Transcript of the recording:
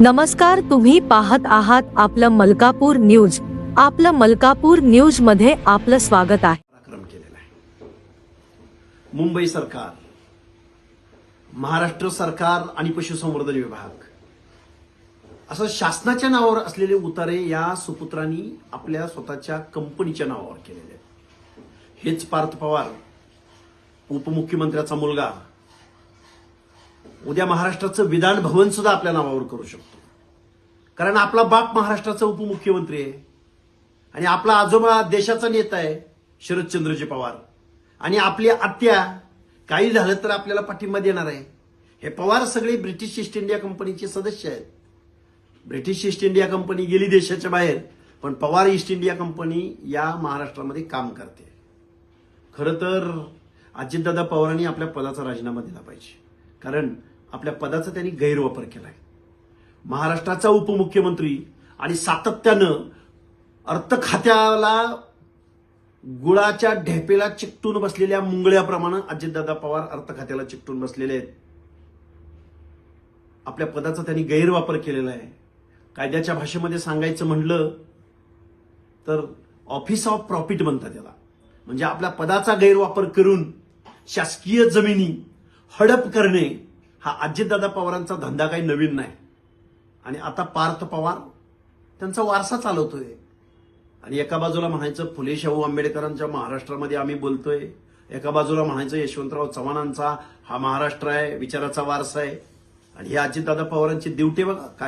नमस्कार तुम्ही पाहत आहात आपलं मलकापूर न्यूज. आपलं मलकापूर न्यूजमध्ये आपलं स्वागत आहे. पराक्रम केलेला आहे. मुंबई सरकार महाराष्ट्र सरकार आणि पशुसंवर्धन विभाग. असं शासनाच्या नावावर असलेले उतारे या सुपुत्रांनी आपल्या स्वतःच्या कंपनीच्या नावावर केलेले आहेत. हेच पार्थ पवार उपमुख्यमंत्र्याचा मुलगा उद्या महाराष्ट्राचं विधान भवन सुद्धा आपल्या नावावर करू शकतो. कारण आपला बाप महाराष्ट्राचा उपमुख्यमंत्री आहे. आणि आपला आजोबा देशाचा नेता आहे शरदचंद्रजी पवार. आणि आपली आत्या काही झालं तर आपल्याला पाठिंबा देणार आहे. हे पवार सगळे ब्रिटिश ईस्ट इंडिया कंपनीचे सदस्य आहेत. ब्रिटिश ईस्ट इंडिया कंपनी गेली देशाच्या बाहेर पण पवार ईस्ट इंडिया कंपनी या महाराष्ट्रामध्ये काम करते. खरं तर अजितदादा पवारांनी आपल्या पदाचा राजीनामा दिला पाहिजे. कारण आपल्या पदाचा त्यांनी गैरवापर केलाय. महाराष्ट्राचा उपमुख्यमंत्री आणि सातत्यानं अर्थ खात्याला गुळाच्या ढेपेला चिकटून बसलेल्या मुंगळ्याप्रमाणे अजितदादा पवार अर्थ खात्याला चिकटून बसलेले आहेत. आपल्या पदाचा त्यांनी गैरवापर केलेला आहे. कायद्याच्या भाषेमध्ये सांगायचं म्हणलं तर ऑफिस ऑफ प्रॉफिट म्हणतात त्याला म्हणजे आपल्या पदाचा गैरवापर करून शासकीय जमिनी हडप करणे हा अजितदादा पवारांचा धंदा काही नवीन नाही. आणि आता पार्थ पवार त्यांचा वारसा चालवतोय. आणि एका बाजूला म्हणायचं फुले शाहू आंबेडकरांच्या महाराष्ट्रामध्ये आम्ही बोलतोय. एका बाजूला म्हणायचं यशवंतराव चव्हाणांचा हा महाराष्ट्र आहे विचाराचा वारसा आहे. आणि हे अजितदादा पवारांची दिवटे बघा काय